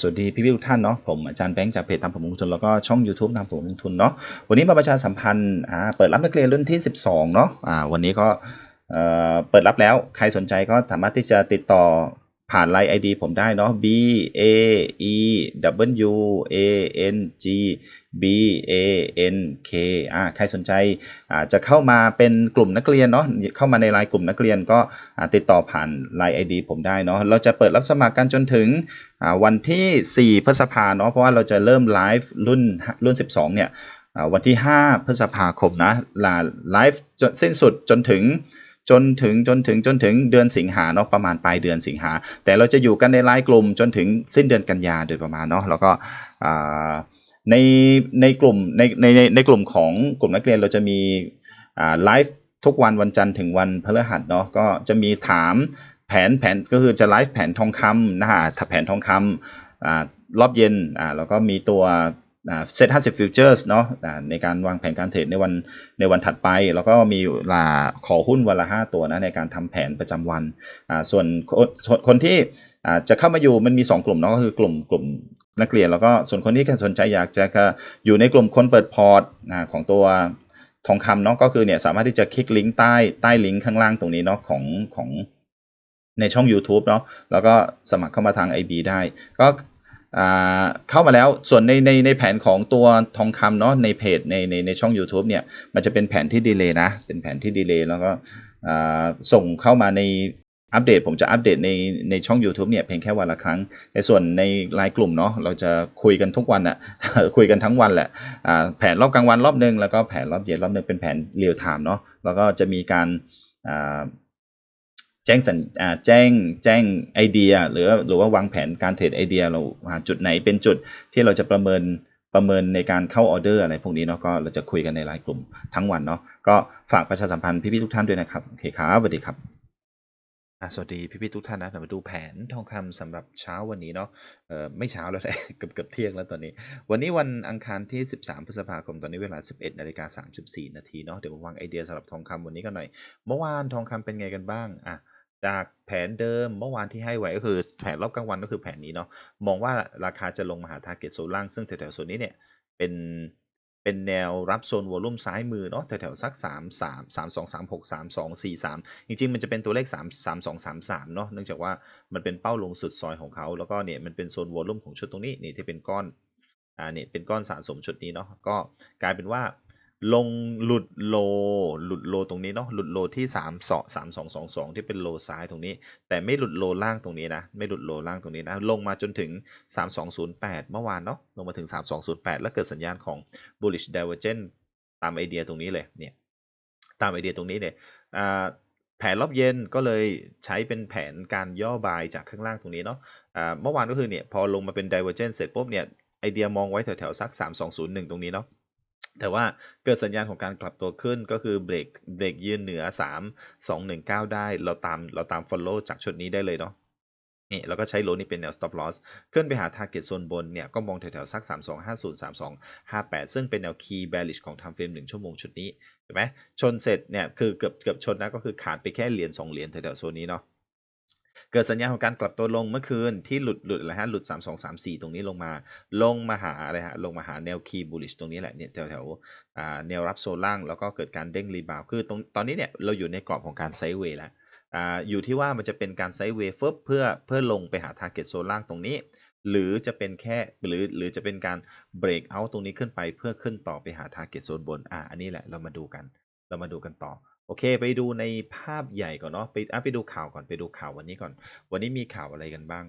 สวัสดีพี่ๆทุกท่านเนาะผมอาจารย์แบงค์จากเพจทำผมลงทุนแล้วก็ช่อง YouTube ทำผมลงทุนเนาะวันนี้มาประชาสัมพันธ์เปิดรับนักเรียนรุ่นที่ 12เนาะะวันนี้ก็เอ่อเปิดรับแล้วใครสนใจก็สามารถที่จะติดต่อผ่านไลน์ ID ผมได้เนาะ B A E W A N G B A N K อ่าใครสนใจอ่าจะเข้ามาเป็นกลุ่มนักเรียนเนาะเข้ามาในไลน์กลุ่มนักเรียนก็ติดต่อผ่านไลน์ ID ผมได้เนาะเราจะเปิดรับสมัครกันจนถึงวันที่ 4 พฤษภาเนาะเพราะว่าเราจะเริ่มไลฟ์รุ่นรุ่น 12 เนี่ยวันที่ 5 พฤษภาคมนะลาไลฟ์จนสิ้นสุดจนถึงจนถึงจนถึงจนถึงเดือนสิงหาเนาะประมาณปลายเดือนสิงหา แต่เราจะอยู่กันในไลน์กลุ่มจนถึงสิ้นเดือนกันยาโดยประมาณเนาะแล้วก็ ในในกลุ่มในในในในกลุ่มของกลุ่มนักเรียนเราจะมีไลฟ์ทุกวันวันจันทร์ถึงวันพฤหัสเนาะก็จะมีถามแผนแผนก็คือจะไลฟ์แผนทองคำนะฮะถ้าแผนทองคำอรอบเย็นอ่าแล้วก็มีตัวเซตห้าสิบฟิวเจอร์สเนาะในการวางแผนการเทรดในวันในวันถัดไป แล้วก็มีลาขอหุ้นวันละ 5 ตัวนะในการทำแผนประจำวันอ่าส่วนคนส่วนคนที่อ่าจะเข้ามาอยู่มันมี 2 กลุ่มเนาะก็คือกลุ่มกลุ่ม นักเรียนแล้วก็ส่วนคนที่สนใจอยากจะอยู่ในกลุ่มคนเปิดพอร์ตของตัวทองคำเนาะก็คือเนี่ยสามารถที่จะคลิกลิงก์ใต้ใต้ลิงก์ข้างล่างตรงนี้เนาะของของในช่อง YouTube เนาะแล้วก็สมัครเข้ามาทาง IB ได้ ก็เข้ามาแล้วส่วนในในในแผนของตัวทองคำเนาะในเพจในในในช่อง YouTube เนี่ยมันจะเป็นแผนที่ดีเลย์นะ เป็นแผนที่ดีเลย์แล้วก็ส่งเข้ามาใน อัปเดตผมจะอัปเดตในในช่อง YouTube เนี่ยเพียงแค่วันละครั้ง ในส่วนในไลน์กลุ่มเนาะเราจะคุยกันทุกวันอะคุยกันทั้งวันแหละแผนรอบกลางวันรอบหนึ่งแล้วก็แผนรอบเย็นรอบหนึ่งเป็นแผนเรียลไทม์เนาะแล้วก็จะมีการแจ้งสัญแจ้งแจ้งไอเดีย หรือหรือว่าวางแผนการเทรดไอเดียเราหาจุดไหนเป็นจุดที่เราจะประเมินประเมินในการเข้าออเดอร์อะไรพวกนี้เนาะก็เราจะคุยกันในไลน์กลุ่มทั้งวันเนาะก็ฝากประชาสัมพันธ์พี่ๆทุกท่านด้วยนะครับโอเคครับสวัสดีครับ สวัสดีพี่ๆทุกท่านนะเดี๋ยวมาดูแผนทองคำสำหรับเช้าวันนี้เนาะเอ่อไม่เช้าแล้วแหละเกือบเกือบเที่ยงแล้วตอนนี้ วันนี้วันอังคารที่ 13 พฤษภาคมตอนนี้เวลา 11นาฬิกา34 นาทีเนาะเดี๋ยวมาวางไอเดียสำหรับทองคำวันนี้กันหน่อย เมื่อวานทองคำเป็นไงกันบ้างอะจากแผนเดิมเมื่อวานที่ให้ไว้ก็คือแผนรอบกลางวันก็คือแผนนี้เนาะมองว่าราคาจะลงมาหาทาร์เก็ตโซนล่างซึ่งแถวๆโซนนี้เนี่ยเป็น เป็นแนวรับโซนวอลุ่มซ้ายมือเนาะแถวๆสัก 3 3 3 2 3 6 3 2 4 3 จริงๆ มันจะเป็นตัวเลข 3 3 2 3 3 เนาะเนื่องจากว่ามันเป็นเป้าลงสุดซอยของเขา แล้วก็เนี่ยมันเป็นโซนวอลุ่มของชุดตรงนี้นี่ที่เป็นก้อนอ่าเนี่ยเป็นก้อนสะสมชุดนี้เนาะก็กลายเป็นว่า ลงหลุดโล หลุดโลตรงนี้เนาะหลุดโลที่3 2 3 2 2 2 ที่เป็นโลซ้ายตรงนี้ แต่ไม่หลุดโลล่างตรงนี้นะไม่หลุดโลล่างตรงนี้นะลงมาจนถึง 3208 เมื่อวานเนาะลงมาถึง 3208 แล้วเกิดสัญญาณของ bullish divergence ตามไอเดียตรงนี้เลยเนี่ยตามไอเดียตรงนี้เลยอ่าแผนรอบเย็นก็เลยใช้เป็นแผนการย่อบายจากข้างล่างตรงนี้เนาะเมื่อวานก็คือเนี่ยพอลงมาเป็น divergence เสร็จปุ๊บเนี่ยไอเดียมองไว้แถวๆสัก 3201 ตรงนี้เนาะ แต่ว่าเกิดสัญญาณของการกลับตัวขึ้นก็คือเบรกเบรกยืนเหนือ 3 2 1 9 ได้ เราตามเราตาม follow จากชุดนี้ได้เลยเนาะนี่เราก็ใช้โลนี้เป็นแนว stop loss ขึ้นไปหา target โซนบนเนี่ย ก็มองแถวๆสัก 3 2 5 0 3 2 5 8 ซึ่งเป็นแนว key bearish ของ time frame 1 ชั่วโมงชุดนี้เห็นไหมชนเสร็จเนี่ย คือเกือบเกือบชนนะก็คือขาดไปแค่เหรียญ2เหรียญแถวๆโซนนี้เนาะ เกิดสัญญาณของการกลับตัวลงเมื่อคืนที่หลุดหลุดอะไรฮะหลุด 3 2 3 4 ตรงนี้ลงมา ลงมาหาอะไรฮะลงมาหาแนวคีย์บูลิชตรงนี้แหละเนี่ยแถวแถวอ่าแนวรับโซนล่าง แล้วก็เกิดการเด้งรีบาวคือตรงตอนนี้เนี่ยเราอยู่ในกรอบของการไซด์เวย์แล้วอ่าอยู่ที่ว่ามันจะเป็นการไซด์เวย์เพื่อเพื่อเพื่อลงไปหาทาร์เก็ตโซนล่างตรงนี้ หรือจะเป็นแค่หรือหรือจะเป็นการเบรกเอาตรงนี้ขึ้นไปเพื่อขึ้นต่อไปหาทาร์เก็ตโซนบนอ่าอันนี้แหละเรามาดูกัน เรามาดูกันต่อ โอเค ไปดูในภาพใหญ่ก่อนเนาะไปอะไปดูข่าวก่อนไปดูข่าววันนี้ก่อน วันนี้มีข่าวอะไรกันบ้าง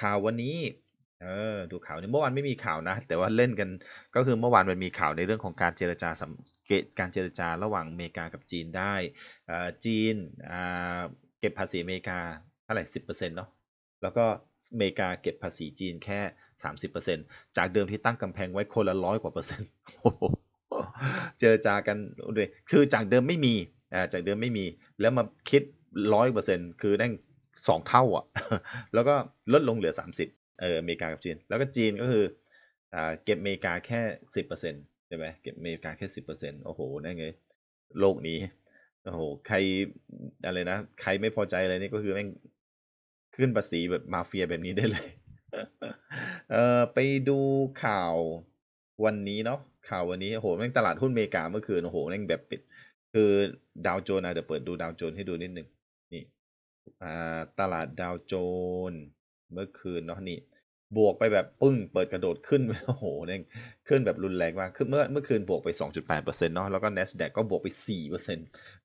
ข่าววันนี้เออดูข่าวนี้เมื่อวานไม่มีข่าวนะ แต่ว่าเล่นกันก็คือเมื่อวานมันมีข่าวในเรื่องของการเจรจาสัมเกตการเจรจาระหว่างอเมริกากับจีนได้อ่าจีนอ่าเก็บภาษีอเมริกาเท่าไหร่สิบเปอร์เซ็นต์เนาะแล้วก็อเมริกาเก็บภาษีจีนแค่สามสิบเปอร์เซ็นต์จากเดิมที่ตั้งกำแพงไว้คนละร้อยกว่าเปอร์เซ็นต์โอ้โเจรจากันด้วยคือจากเดิมไม่มีอ่าจากเดิมไม่มี แล้วมาคิดร้อยเปอร์เซ็นต์คือได้สองเท่าอะ แล้วก็ลดลงเหลือสามสิบเอออเมริกากับจีน แล้วก็จีนก็คืออ่าเก็บอเมริกาแค่สิบเปอร์เซ็นต์ใช่ไหมเก็บอเมริกาแค่สิบเปอร์เซ็นต์โอ้โหได้ไงโลกนี้โอ้โหใครอะไรนะใครไม่พอใจอะไรนี่ก็คือแม่งขึ้นภาษีแบบมาเฟียแบบนี้ได้เลย เอ่อไปดูข่าววันนี้เนาะ ข่าววันนี้โอ้โหแม่งตลาดหุ้นอเมริกาเมื่อคืนโอ้โหแม่งแบบปิด คือดาวโจนส์นะเดี๋ยวเปิดดูดาวโจนส์ให้ดูนิดนึงนี่อ่าตลาดดาวโจนส์เมื่อคืนเนาะนี่ บวกไปแบบปึ้ง เปิดกระโดดขึ้นโอ้โหเนี่ยขึ้นแบบรุนแรงมากคือเมื่อเมื่อคืนบวกไป 2.8%เนาะแล้วก็ NASDAQ ก็บวกไป 4%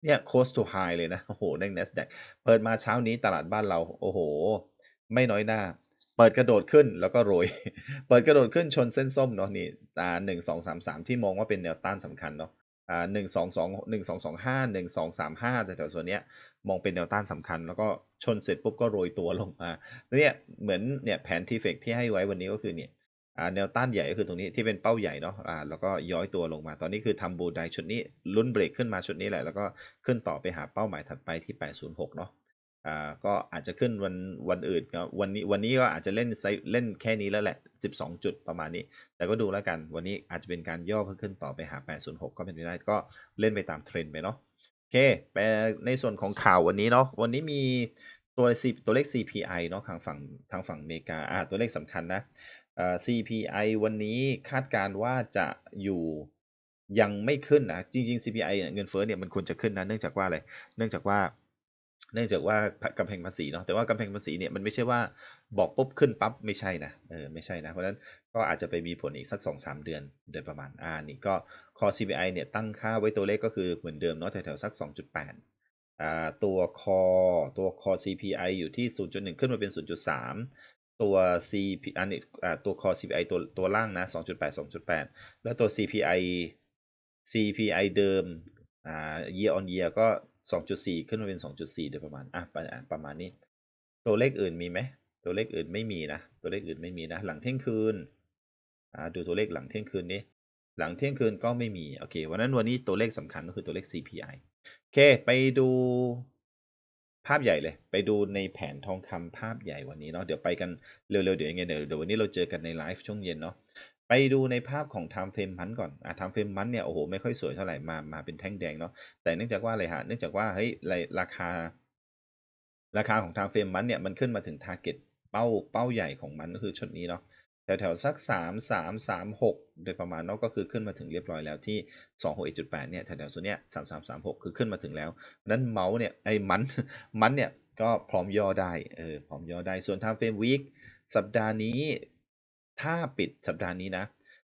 เนี่ย close to high เลยนะโอ้โหเนี่ย NASDAQ เปิดมาเช้านี้ตลาดบ้านเรา โอ้โห ไม่น้อยหน้า เปิดกระโดดขึ้นแล้วก็โรย เปิดกระโดดขึ้นชนเส้นส้มเนาะนี่อ่าหนึ่งสองสามสามที่มองว่าเป็นแนวต้านสำคัญเนาะอ่าหนึ่งสองสองหนึ่งสองสองห้าหนึ่งสองสามห้าแต่แถวส่วนเนี้ยมองเป็นแนวต้านสำคัญ แล้วก็ชนเสร็จปุ๊บก็โรยตัวลงมาเนี่ยเหมือนเนี่ยแผนทีเฟกที่ให้ไว้วันนี้ก็คือเนี่ยอ่าแนวต้านใหญ่ก็คือตรงนี้ที่เป็นเป้าใหญ่เนาะอ่าแล้วก็ย้อยตัวลงมา ตอนนี้คือทำบูไดชุดนี้ลุ้นเบรกขึ้นมาชุดนี้แหละ แล้วก็ขึ้นต่อไปหาเป้าหมายถัดไปที่ 806 เนาะ อ่าก็อาจจะขึ้นวันวันอื่นก็วันนี้วันนี้ก็อาจจะเล่นไซเล่นแค่นี้แล้วแหละ 12 จุดประมาณนี้ แต่ก็ดูแล้วกันวันนี้อาจจะเป็นการย่อเพื่อขึ้นต่อไปหา 806 ก็เป็นไปได้ก็เล่นไปตามเทรนด์ไปเนาะโอเคไปในส่วนของข่าววันนี้เนาะวันนี้มีตัว C ตัวเลข CPI เนาะทางฝั่งทางฝั่งอเมริกาอ่าตัวเลขสำคัญนะอ่า CPI วันนี้คาดการณ์ว่าจะอยู่ยังไม่ขึ้นนะจริง ๆ CPI เงินเฟ้อเนี่ยมันควรจะขึ้นนะเนื่องจากว่าอะไรเนื่องจากว่า เนื่องจากว่ากำแพงภาษีเนาะแต่ว่ากำแพงภาษีเนี่ยมันไม่ใช่ว่าบอกปุ๊บขึ้นปั๊บไม่ใช่นะเออไม่ใช่นะเพราะฉะนั้นก็อาจจะไปมีผลอีกสัก 2-3 เดือนโดยประมาณอ่านี่ก็ core CPI เนี่ยตั้งค่าไว้ตัวเลขก็คือเหมือนเดิมเนาะแถวๆสัก 2.8อ่าตัว core ตัว core CPI อยู่ที่ 0.1 ขึ้นมาเป็น 0.3 ตัว CP อันนี้อ่าตัว core CPI ตัวตัวล่างนะ 2.8 2.8 แล้วตัว CPI CPI เดิมอ่า year on year ก็ 2.4 ขึ้นมาเป็น 2.4 โดยประมาณ อะประประมาณนี้ ตัวเลขอื่นมีไหม ตัวเลขอื่นไม่มีนะ ตัวเลขอื่นไม่มีนะ หลังเที่ยงคืน อ่า ดูตัวเลขหลังเที่ยงคืนนี้ หลังเที่ยงคืนก็ไม่มี โอเค วันนั้นวันนี้ตัวเลขสำคัญก็คือตัวเลข CPI โอเค ไปดูภาพใหญ่เลย ไปดูในแผนทองคำภาพใหญ่วันนี้เนาะ เดี๋ยวไปกันเร็วๆ เดี๋ยวยังไงเดี๋ยเดี๋ยววันนี้เราเจอกันในไลฟ์ช่วงเย็นเนาะ ไปดูในภาพของ time frame มันก่อนอะ time frame มันเนี่ยโอ้โหไม่ค่อยสวยเท่าไหร่มามาเป็นแท่งแดงเนาะแต่เนื่องจากว่าอะไรฮะเนื่องจากว่าเฮ้ยราคา ราคาของ time frame มันเนี่ยมันขึ้นมาถึง target เป้าเป้าใหญ่ของมันก็คือชุดนี้เนาะแถวๆสัก 3 3 3 6 โดยประมาณเนาะก็คือขึ้นมาถึงเรียบร้อยแล้วที่ 261.8 เนี่ยแถวๆส่วนเนี้ย3 3 3 6 คือขึ้นมาถึงแล้วนั้นเมาส์เนี่ยไอ้มันมันเนี่ยก็พร้อมย่อได้เออพร้อมย่อได้ส่วน time frame week สัปดาห์นี้ ถ้าปิดสัปดาห์นี้นะ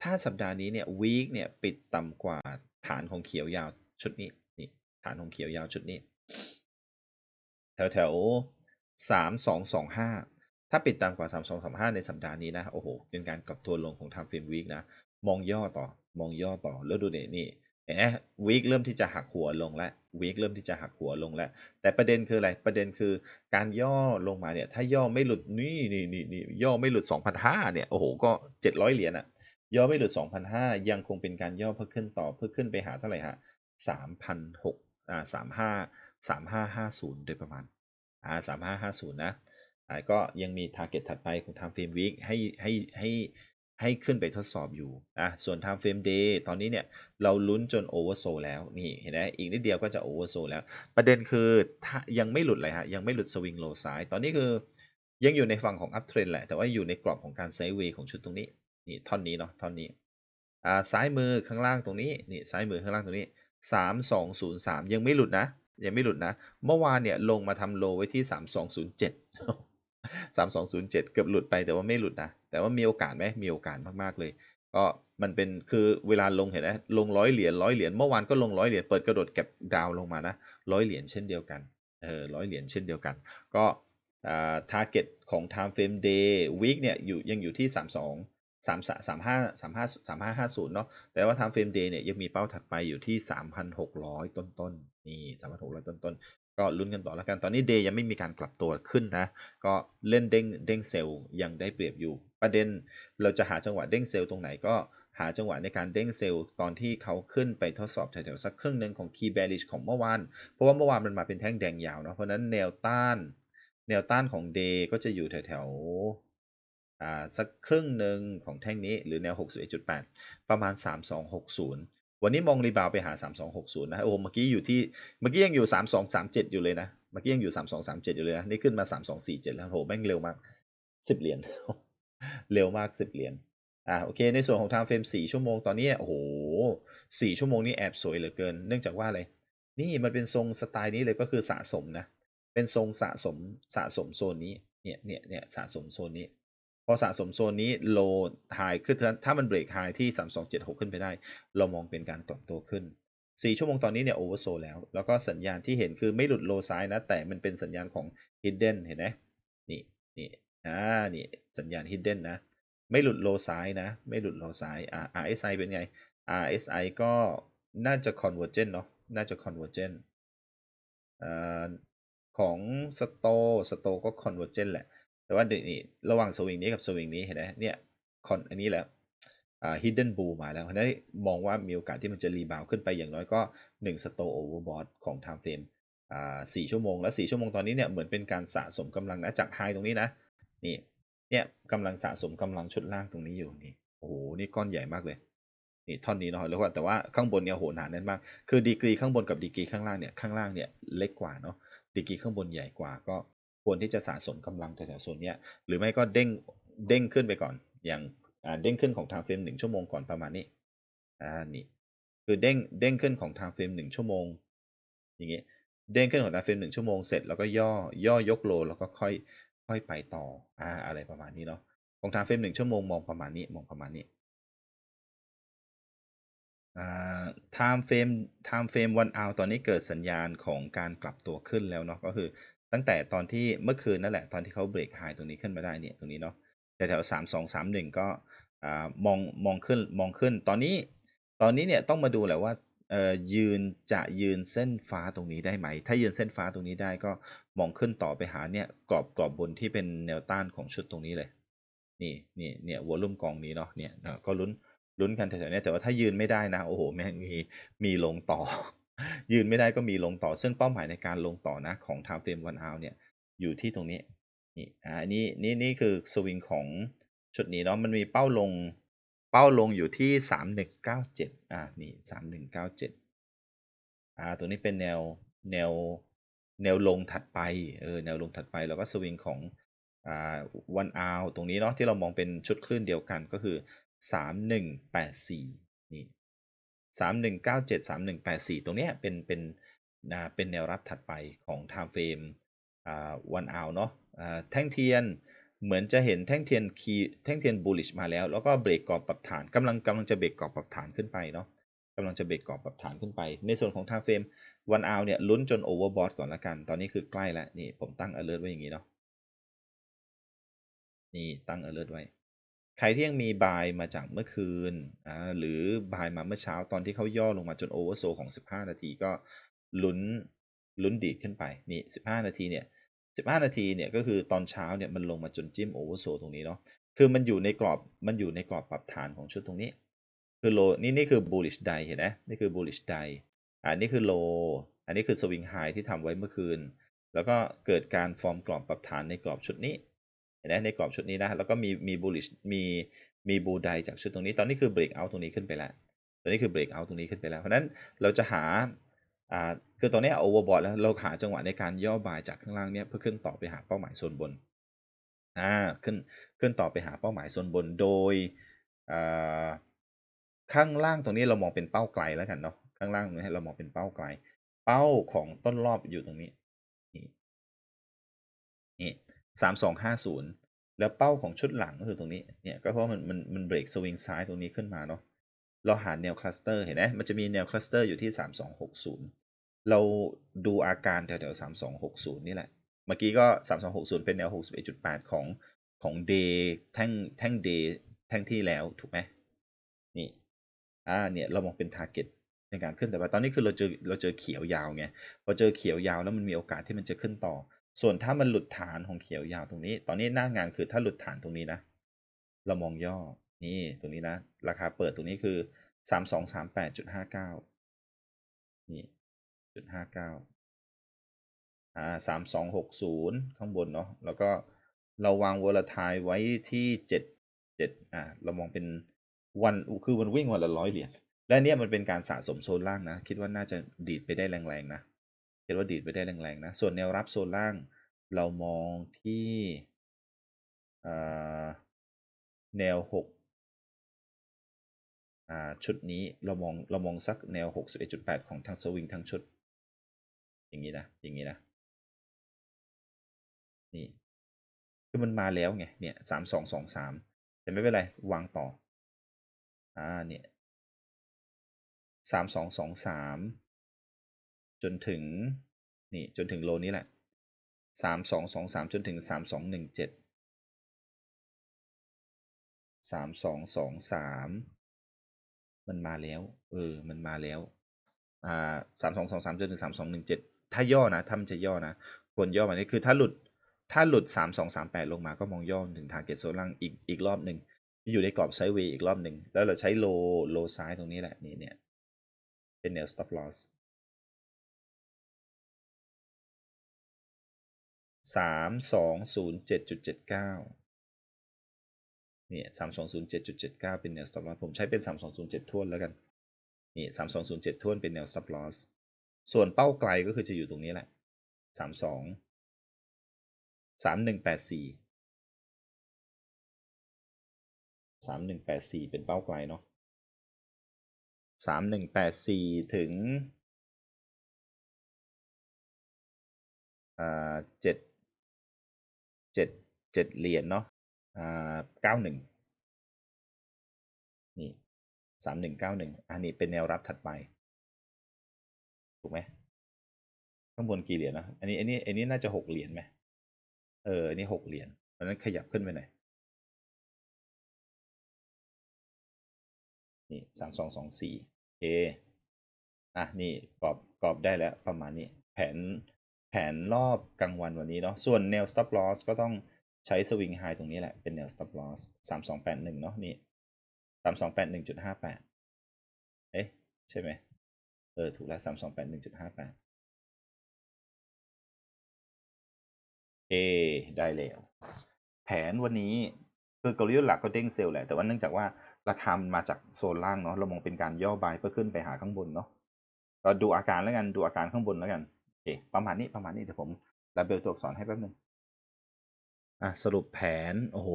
ถ้าสัปดาห์นี้เนี่ยวีคเนี่ยปิดต่ำกว่าฐานของเขียวยาวชุดนี้นี่ฐานของเขียวยาวชุดนี้ แถวแถวสามสองสองห้าถ้าปิดต่ำกว่าสามสองสามห้าในสัปดาห์นี้นะ โอ้โห เป็นการกลับตัวลงของทางเฟรมวีคนะ มองย่อต่อ มองย่อต่อ แล้วดูเนี่ยนี่เห็นไหมวีคเริ่มที่จะหักหัวลงแล้ว วีคเริ่มที่จะหักหัวลงแล้ว แต่ประเด็นคืออะไร ประเด็นคือการย่อลงมาเนี่ย ถ้าย่อไม่หลุดนี่นี่นี่นี่ย่อไม่หลุดสองพันห้าเนี่ย โอ้โห ก็เจ็ดร้อยเหรียญอะย่อไม่หลุด2,005ยังคงเป็นการย่อเพื่อขึ้นต่อ เพื่อขึ้นไปหาเท่าไหร่ฮะ3,006อ่า35 3550 โดยประมาณ อ่า3550 นะอ่ก็ยังมี target ถัดไปของ time frame week ให้ให้ให้ ให้ขึ้นไปทดสอบอยู่อะส่วน time frame day ตอนนี้เนี่ยเราลุ้นจน oversold แล้วนี่เห็นไหมอีกนิดเดียวก็จะ oversold แล้ว ประเด็นคือยังไม่หลุดเลยฮะยังไม่หลุด swing low ซ้าย ตอนนี้คือยังอยู่ในฝั่งของ uptrend แหละ แต่ว่าอยู่ในกรอบของการ sideways ของชุดตรงนี้นี่ท่อนนี้เนาะท่อนนี้อ่าซ้ายมือข้างล่างตรงนี้นี่ซ้ายมือข้างล่างตรงนี้สามสองศูนย์สามยังไม่หลุดนะยังไม่หลุดนะ เมื่อวานเนี่ยลงมาทำโลไว้ที่สามสองศูนย์เจ็ดสามสองศูนย์เจ็ดเกือบหลุดไปแต่ว่าไม่หลุดนะ แต่ว่ามีโอกาสไหมมีโอกาสมากๆเลย ก็มันเป็นคือเวลาลงเห็นไหมลงร้อยเหรียญร้อยเหรียญเมื่อวานก็ลงร้อยเหรียญเปิดกระโดดเก็บดาวลงมานะร้อยเหรียญเช่นเดียวกันเออร้อยเหรียญเช่นเดียวกัน ก็อ่า target ของ time frame day week เนี่ยอยู่ยังอยู่ที่ 32สามสามห้าสามห้าสามห้าห้าศูนย์เนาะแต่ว่า time frame day เนี่ยยังมีเป้าถัดไปอยู่ที่สามพันหกร้อยต้นต้นนี่สามพันหกร้อยต้นต้นก็ลุ้นกันต่อแล้วกัน ตอนนี้ day ยังไม่มีการกลับตัวขึ้นนะ ก็เล่นเด้งเด้งเซลล์ยังได้เปรียบอยู่ ประเด็นเราจะหาจังหวะเด้งเซลล์ตรงไหนก็หาจังหวะในการเด้งเซลล์ตอนที่เขาขึ้นไปทดสอบแถวๆสักครึ่งหนึ่งของ key bearish ของเมื่อวาน เพราะว่าเมื่อวานมันมาเป็นแท่งแดงยาวเนาะ เพราะนั้นแนวต้าน แนวต้านของ day ก็จะอยู่แถวๆสักครึ่งหนึ่งของแท่งนี้หรือแนว 61.8 ประมาณ 3260 วันนี้มองรีบาวไปหา 3260 นะโอ้เมื่อกี้อยู่ที่ เมื่อกี้ยังอยู่ 3237 อยู่เลยนะ เมื่อกี้ยังอยู่ 3237 อยู่เลยนะ นี่ขึ้นมา 3247 แล้วโหแม่งเร็วมาก 10 เหรียญ เร็วมากสิบเหรียญอ่าโอเค ในส่วนของ time frame สี่ชั่วโมงตอนนี้โอ้โหสี่ชั่วโมงนี่แอบสวยเหลือเกิน เนื่องจากว่าอะไร นี่มันเป็นทรงสไตล์นี้เลยก็คือสะสมนะ เป็นทรงสะสมสะสมโซนนี้ เนี่ยเนี่ยเนี่ยสะสมโซนนี้ พอสะสมโซนนี้โลไฮขึ้นถ้าถ้ามันเบรกไฮที่ 3276 ขึ้นไปได้ เรามองเป็นการกลับตัวขึ้น 4 ชั่วโมงตอนนี้เนี่ยโอเวอร์โซแล้ว แล้วก็สัญญาณที่เห็นคือไม่หลุดโลซ้ายนะ แต่มันเป็นสัญญาณของ hidden เห็นไหมนี่นี่ อ่านี่สัญญาณ hidden นะ ไม่หลุดโลซ้ายนะ ไม่หลุดโลซ้ายอ่า RSI เป็นไง RSI ก็น่าจะ convergent เนาะน่าจะ convergent อของสโตสโตก็ convergent แหละ แต่ว่าเดี๋ยวนี้ระหว่างสวิงนี้กับสวิงนี้เห็นไหมเนี่ยคอนอันนี้แหละอ่า hidden bull มาแล้วเพราะนั้นมองว่ามีโอกาสที่มันจะรีบาวขึ้นไปอย่างน้อยก็1 store overbought ของ time frame อ่า4ชั่วโมง แล้ว4ชั่วโมงตอนนี้เนี่ยเหมือนเป็นการสะสมกำลังนะจากไฮตรงนี้นะ นี่เนี่ยกำลังสะสมกำลังชุดล่างตรงนี้อยู่นี่โอ้โหนี่ก้อนใหญ่มากเลยนี่ท่อนนี้เนาะแล้วก็แต่ว่าข้างบนเนี่ยโหหนาแน่นมาก คือดีกรีข้างบนกับดีกรีข้างล่างเนี่ยข้างล่างเนี่ยเล็กกว่าเนาะดีกรีข้างบนใหญ่กว่าก็ควรที่จะสะสมกำลังแถวๆโซนเนี้ยหรือไม่ก็เด้งเด้งขึ้นไปก่อน อย่างอ่าเด้งขึ้นของทางเฟรมหนึ่งชั่วโมงก่อนประมาณนี้อ่านี่คือเด้งเด้งขึ้นของทางเฟรมหนึ่งชั่วโมง อย่างเงี้ยเด้งขึ้นของทางเฟรมหนึ่งชั่วโมงเสร็จแล้วก็ย่อย่อยกโลแล้วก็ค่อย ค่อยไปต่อ อ่า อะไรประมาณนี้เนาะของทางเฟรมหนึ่งชั่วโมงมองประมาณนี้มองประมาณนี้อ่า time frame time frame one hour ตอนนี้เกิดสัญญาณของการกลับตัวขึ้นแล้วเนาะก็คือตั้งแต่ตอนที่เมื่อคืนนั่นแหละตอนที่เขาเบรกไฮตรงนี้ขึ้นมาได้เนี่ยตรงนี้เนาะแถวๆสามสองสามหนึ่งก็อ่ามองมองขึ้นมองขึ้น ตอนนี้ตอนนี้เนี่ยต้องมาดูแหละว่า ยืนจะยืนเส้นฟ้าตรงนี้ได้ไหม ถ้ายืนเส้นฟ้าตรงนี้ได้ก็มองขึ้นต่อไปหาเนี่ยกรอบกรอบบนที่เป็นแนวต้านของชุดตรงนี้เลย นี่นี่เนี่ยวอลุ่มกองนี้เนาะเนี่ยก็ลุ้นลุ้นกันแถวๆนี้แต่ว่าถ้ายืนไม่ได้นะโอ้โหแม่งมีมีลงต่อ ยืนไม่ได้ก็มีลงต่อ ซึ่งเป้าหมายในการลงต่อนะของ time frame one hour เนี่ยอยู่ที่ตรงนี้นี่อ่าอันนี้นี่นี่คือสวิงของชุดนี้เนาะมันมีเป้าลง เป้าลงอยู่ที่สามหนึ่งเก้าเจ็ดอ่า นี่สามหนึ่งเก้าเจ็ดอ่า ตัวนี้เป็นแนว แนว แนวลงถัดไป เออ แนวลงถัดไป แล้วก็สวิงของ อ่า วันอาวตรงนี้เนาะ ที่เรามองเป็นชุดคลื่นเดียวกันก็คือสามหนึ่งแปดสี่นี่สามหนึ่งเก้าเจ็ดสามหนึ่งแปดสี่ตรงเนี้ยเป็น เป็นนะเป็นแนวรับถัดไปของ time frame อ่า วันอาวเนาะ อ่า แท่งเทียน เหมือนจะเห็นแท่งเทียนคีแท่งเทียน bullish มาแล้ว แล้วก็เบรกกรอบปรับฐานกำลังกำลังจะเบรกกรอบปรับฐานขึ้นไปเนาะกำลังจะเบรกกรอบปรับฐานขึ้นไป ในส่วนของ time frame วันอาวเนี่ยลุ้นจน overbought ก่อนละกัน ตอนนี้คือใกล้แล้วนี่ผมตั้ง alert ไว้อย่างนี้เนาะนี่ตั้ง alert ไว้ ใครที่ยังมีบายมาจากเมื่อคืนอ่าหรือบายมาเมื่อเช้าตอนที่เขาย่อลงมาจน oversold ของ 15 นาทีก็ลุ้นลุ้นดีดขึ้นไปนี่ 15 นาทีเนี่ย 15 นาทีเนี่ยก็คือตอนเช้าเนี่ยมันลงมาจนจิ้มโอเวอร์โซตรงนี้เนาะคือมันอยู่ในกรอบมันอยู่ในกรอบปรับฐานของชุดตรงนี้ คือโลนี่นี่คือ bullish day เห็นไหมนี่คือ bullish day อ่านี่คือโลอันนี้คือ swing high ที่ทำไว้เมื่อคืน แล้วก็เกิดการฟอร์มกรอบปรับฐานในกรอบชุดนี้เห็นไหมในกรอบชุดนี้นะแล้วก็มีมี bullish มีมีบูไดจากชุดตรงนี้ ตอนนี้คือ break out ตรงนี้ขึ้นไปแล้วตัวนี้คือ break out ตรงนี้ขึ้นไปแล้วเพราะนั้นเราจะหา คือตอนนี้โอเวอร์บอทแล้วเราหาจังหวะในการย่อบ่ายจากข้างล่างเนี่ยเพื่อขึ้นต่อไปหาเป้าหมายโซนบนอ่าขึ้นขึ้นต่อไปหาเป้าหมายโซนบนโดยอ่าข้างล่างตรงนี้เรามองเป็นเป้าไกลแล้วกันเนาะข้างล่างนี้เรามองเป็นเป้าไกล เป้าของต้นรอบอยู่ตรงนี้นี่สามสองห้าศูนย์แล้วเป้าของชุดหลังก็คือตรงนี้เนี่ยก็เพราะมันมันมันเบรกสวิงซ้ายตรงนี้ขึ้นมาเนาะเราหาแนวคลัสเตอร์เห็นไหมมันจะมีแนวคลัสเตอร์อยู่ที่3260 เราดูอาการแถวๆ3260นี่แหละ เมื่อกี้ก็3260เป็นแนว61.8ของของเดแท่งแท่งเดแท่งที่แล้วถูกไหมนี่อ่าเนี่ยเรามองเป็นทาร์เก็ตในการขึ้นแต่ว่าตอนนี้คือเราเจอเราเจอเขียวยาวไงพอเจอเขียวยาวแล้วมันมีโอกาสที่มันจะขึ้นต่อ ส่วนถ้ามันหลุดฐานของเขียวยาวตรงนี้ ตอนนี้หน้างานคือถ้าหลุดฐานตรงนี้นะ เรามองย่อนี่ตรงนี้นะ ราคาเปิดตรงนี้คือสามสองสามแปดจุดห้าเก้านี่ จุดห้าเก้าอ่าสามสองหกศูนย์ข้างบนเนาะแล้วก็เราวางวอลทายไว้ที่เจ็ดเจ็ดอ่าเรามองเป็นวันคือมันวิ่งวันละร้อยเหรียญและเนี่ยมันเป็นการสะสมโซนล่างนะ คิดว่าน่าจะดีดไปได้แรงๆนะคิดว่าดีดไปได้แรงๆนะ ส่วนแนวรับโซนล่างเรามองที่แนวหกอ่าชุดนี้เรามองเรามองสักแนวหกสิบเอ็ดจุดแปดของทางสวิงทั้งชุด อย่างนี้นะอย่างนี้นะนี่คือมันมาแล้วไงเนี่ยสามสองสองสามแต่ไม่เป็นไรวางต่ออ่าเนี่ยสามสองสองสามจนถึงนี่จนถึงโลนี้แหละสามสองสองสามจนถึงสามสองหนึ่งเจ็ดสามสองสองสามมันมาแล้ว เออ มันมาแล้ว อ่าสามสองสองสามจนถึงสามสองหนึ่งเจ็ด ถ้าย่อนะถ้ามันจะย่อนะควรย่อมานี้คือถ้าหลุดถ้าหลุดสามสองสามแปดลงมาก็มองย่อถึงทาร์เก็ตโซนล่างอีกอีกรอบหนึ่งอยู่ในกรอบไซด์เวย์อีกรอบหนึ่งแล้วเราใช้โลโลซ้ายตรงนี้แหละนี่เนี่ยเป็นแนว stop loss สามสองศูนย์เจ็ดจุดเจ็ดเก้านี่สามสองศูนย์เจ็ดจุดเจ็ดเก้าเป็นแนว stop loss ผมใช้เป็นสามสองศูนย์เจ็ดทวนแล้วกันนี่สามสองศูนย์เจ็ดทวนเป็นแนว stop loss ส่วนเป้าไกลก็คือจะอยู่ตรงนี้แหละสามสองสามหนึ่งแปดสี่สามหนึ่งแปดสี่เป็นเป้าไกลเนาะสามหนึ่งแปดสี่ถึงเจ็ดเจ็ดเจ็ดเหรียญเนาะเก้าหนึ่งนี่สามหนึ่งเก้าหนึ่งอันนี้เป็นแนวรับถัดไป ถูกไหมข้างบนกี่เหรียญนะอันนี้อันนี้อันนี้น่าจะหกเหรียญไหมเอออันนี้หกเหรียญเพราะนั้นขยับขึ้นไปหน่อยนี่สามสองสองสี่เออะนี่กรอบกรอบได้แล้วประมาณนี้ แผนแผนรอบกลางวันวันนี้เนาะส่วนแนว stop loss ก็ต้องใช้สวิงไฮตรงนี้แหละเป็นแนว stop loss สามสองแปดหนึ่งเนาะนี่สามสองแปดหนึ่งจุดห้าแปดเอ๊ะใช่ไหม เออ ถูกแล้วสามสองแปดหนึ่งจุดห้าแปดเอได้แล้ว แผนวันนี้คือกลยุทธ์หลักก็เด้งเซลล์แหละ แต่ว่าเนื่องจากว่าราคามันมาจากโซนล่างเนาะเรามองเป็นการย่อบายเพื่อขึ้นไปหาข้างบนเนาะก็ดูอาการแล้วกันดูอาการข้างบนแล้วกันโอเคประมาณนี้ประมาณนี้เดี๋ยวผมรับเบลตัวอักษรให้แป๊บนึงอะสรุปแผนโอ้โห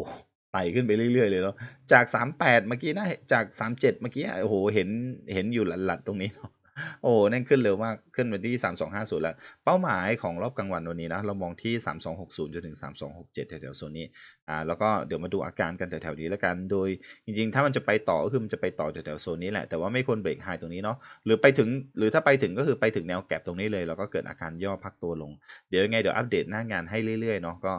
ไต่ขึ้นไปเรื่อยๆเลยเนาะจากสามแปดเมื่อกี้นะจากสามเจ็ดเมื่อกี้โอ้โหเห็นเห็นอยู่หลัดๆตรงนี้เนาะ โอ้นั่นขึ้นเร็วมากขึ้นไปที่ 3250 แล้ว เป้าหมายของรอบกลางวันวันนี้นะเรามองที่ 3260จนถึง 3267 แถวๆโซนนี้อ่าแล้วก็เดี๋ยวมาดูอาการกันแถวๆนี้แล้วกันโดยจริงๆ ถ้ามันจะไปต่อก็คือมันจะไปต่อแถวๆโซนนี้แหละแต่ว่าไม่ควรเบรกไฮตรงนี้เนาะหรือไปถึงหรือถ้าไปถึงก็คือไปถึงแนวแก็บตรงนี้เลย แล้วก็เกิดอาการย่อพักตัวลง เดี๋ยวยังไงเดี๋ยวอัปเดตหน้างานให้เรื่อยๆเนาะก็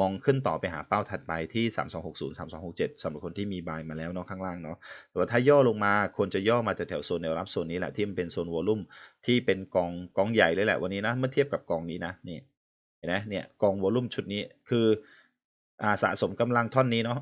มองขึ้นต่อไปหาเป้าถัดไปที่ 3260 3267สำหรับคนที่มีบายมาแล้วเนาะข้างล่างเนาะแต่ว่าถ้าย่อลงมาควรจะย่อมาแถวโซนแนวรับโซนนี้แหละที่มันเป็นโซนวอลุ่มที่เป็นกองกองใหญ่เลยแหละวันนี้นะเมื่อเทียบกับกองนี้นะนี่เห็นไหมเนี่ยกองวอลุ่มชุดนี้คืออ่าสะสมกำลังท่อนนี้เนาะ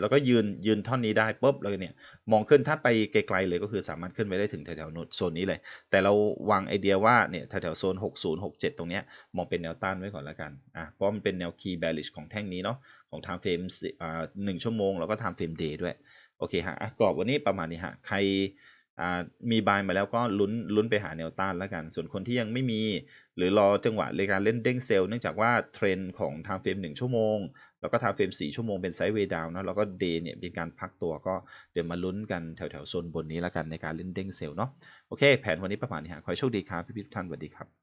แล้วก็ยืนยืนท่อนนี้ได้ปุ๊บแล้วเนี่ย มองขึ้นถ้าไปไกลๆเลยก็คือสามารถขึ้นไปได้ถึงแถวๆโซนนี้เลย แต่เราวางไอเดียว่าเนี่ยแถวๆโซน 60 67 ตรงเนี้ยมองเป็นแนวต้านไว้ก่อนแล้วกันอะเพราะมันเป็นแนว key bearish ของแท่งนี้เนาะของ time frame อ่าหนึ่งชั่วโมงแล้วก็ time frame day ด้วย โอเคฮะกรอบวันนี้ประมาณนี้ฮะใครมีบายมาแล้วก็ลุ้นลุ้นไปหาแนวต้านแล้วกัน ส่วนคนที่ยังไม่มี หรือรอจังหวะในการเล่นเด้งเซลล์เนื่องจากว่าเทรนด์ของ time frame 1ชั่วโมง แล้วก็ทำเฟรม4ชั่วโมงเป็นไซด์เวย์ดาวนะแล้วก็เดย์เนี่ยเป็นการพักตัวก็เดี๋ยวมาลุ้นกันแถวแถวโซนบนนี้แล้วกันในการเล่นเด้งเซลล์เนาะโอเค แผนวันนี้ประมาณนี้ฮะขอให้โชคดีครับพี่ๆทุกท่านสวัสดีครับ